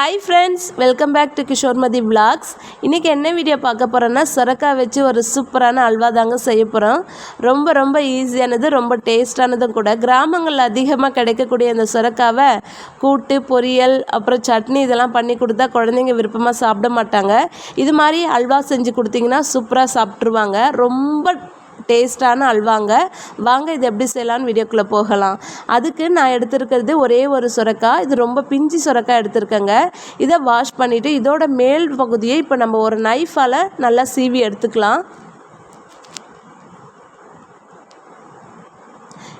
Hi friends welcome back to Kishoremathi vlogs இன்றைக்கி என்ன video பார்க்க போகிறோன்னா சுரக்காய் வச்சு ஒரு சூப்பரான அல்வா தாங்க செய்ய போகிறோம் ரொம்ப ரொம்ப ஈஸியானது ரொம்ப டேஸ்டானதும் கூட. கிராமங்களில் அதிகமாக கிடைக்கக்கூடிய அந்த சுரக்காவை கூட்டு பொரியல் அப்புறம் சட்னி இதெல்லாம் பண்ணி கொடுத்தா குழந்தைங்க விருப்பமாக சாப்பிட மாட்டாங்க. இது மாதிரி அல்வா செஞ்சு கொடுத்தீங்கன்னா சூப்பராக சாப்பிட்ருவாங்க ரொம்ப டேஸ்ட்டான அல்வாங்க. வாங்க இது எப்படி செய்யலான்னு வீடியோக்குள்ளே போகலாம். அதுக்கு நான் எடுத்திருக்கிறது ஒரே ஒரு சுரக்காய் இது ரொம்ப பிஞ்சு சுரக்காய் எடுத்திருக்கேங்க. இதை வாஷ் பண்ணிவிட்டு இதோட மேல் பகுதியை இப்போ நம்ம ஒரு நைஃபால் நல்லா சீவி எடுத்துக்கலாம்.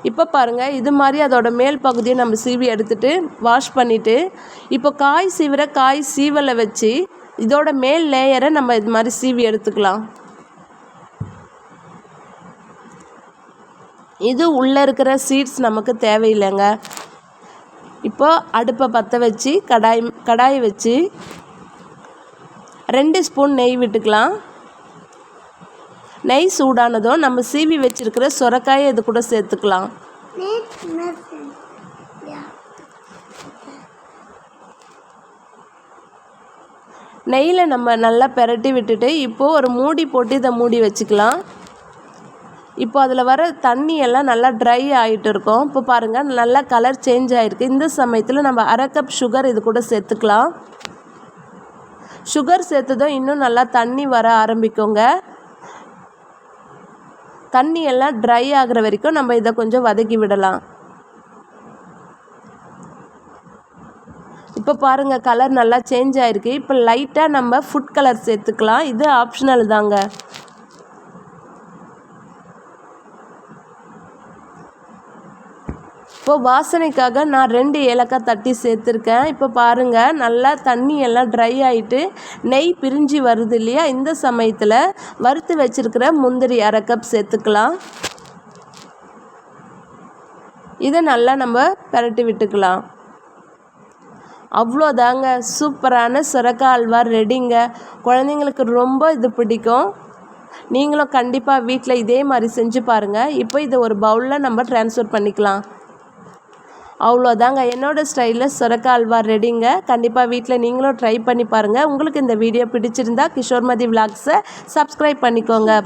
இப்போ பாருங்கள் இது மாதிரி அதோட மேல் பகுதியை நம்ம சீவி எடுத்துட்டு வாஷ் பண்ணிவிட்டு இப்போ காய் சீவிர காய் சீவலை வச்சு இதோட மேல் லேயரை நம்ம இது மாதிரி சீவி எடுத்துக்கலாம். இது உள்ளே இருக்கிற சீட்ஸ் நமக்கு தேவையில்லைங்க. இப்போது அடுப்பை பற்ற வச்சு கடாய் கடாய் வச்சு ரெண்டு ஸ்பூன் நெய் விட்டுக்கலாம். நெய் சூடானதும் நம்ம சீவி வச்சுருக்கிற சுரக்காயை இது கூட சேர்த்துக்கலாம். நெய்யில் நம்ம நல்லா பெரட்டி விட்டுட்டு இப்போது ஒரு மூடி போட்டு இதை மூடி வச்சுக்கலாம். இப்போ அதில் வர தண்ணி எல்லாம் நல்லா ட்ரை ஆகிட்டு இருக்கும். இப்போ பாருங்கள் நல்லா கலர் சேஞ்ச் ஆகிருக்கு இந்த சமயத்தில் நம்ம அரை கப் சுகர் இது கூட சேர்த்துக்கலாம். சுகர் சேர்த்ததும் இன்னும் நல்லா தண்ணி வர ஆரம்பிக்குங்க. தண்ணி எல்லாம் ட்ரை ஆகிற வரைக்கும் நம்ம இதை கொஞ்சம் வதக்கி விடலாம். இப்போ பாருங்கள் கலர் நல்லா சேஞ்ச் ஆகிருக்கு இப்போ லைட்டாக நம்ம ஃபுட் கலர் சேர்த்துக்கலாம். இது ஆப்ஷனல் தாங்க. இப்போ வாசனைக்காக நான் ரெண்டு ஏலக்காய் தட்டி சேர்த்துருக்கேன். இப்போ பாருங்கள் நல்லா தண்ணி எல்லாம் ட்ரை ஆகிட்டு நெய் பிரிஞ்சு வருது இல்லையா? இந்த சமயத்தில் வறுத்து வச்சுருக்கிற முந்திரி அரை கப் சேர்த்துக்கலாம். இதை நல்லா நம்ம பரட்டி விட்டுக்கலாம். அவ்வளோதாங்க. சூப்பரான சுரக்கா அல்வா ரெடிங்க. குழந்தைங்களுக்கு ரொம்ப இது பிடிக்கும். நீங்களும் கண்டிப்பாக வீட்டில் இதே மாதிரி செஞ்சு பாருங்கள் இப்போ இதை ஒரு பவுலில் நம்ம டிரான்ஸ்ஃபர் பண்ணிக்கலாம். அவ்வளோதாங்க. என்னோடய ஸ்டைலில் சுரக்கா அல்வா ரெடிங்க கண்டிப்பாக வீட்டில் நீங்களும் ட்ரை பண்ணி பாருங்கள் உங்களுக்கு இந்த வீடியோ பிடிச்சிருந்தா கிஷோர்மதி விலாக்ஸை சப்ஸ்கிரைப் பண்ணிக்கோங்க.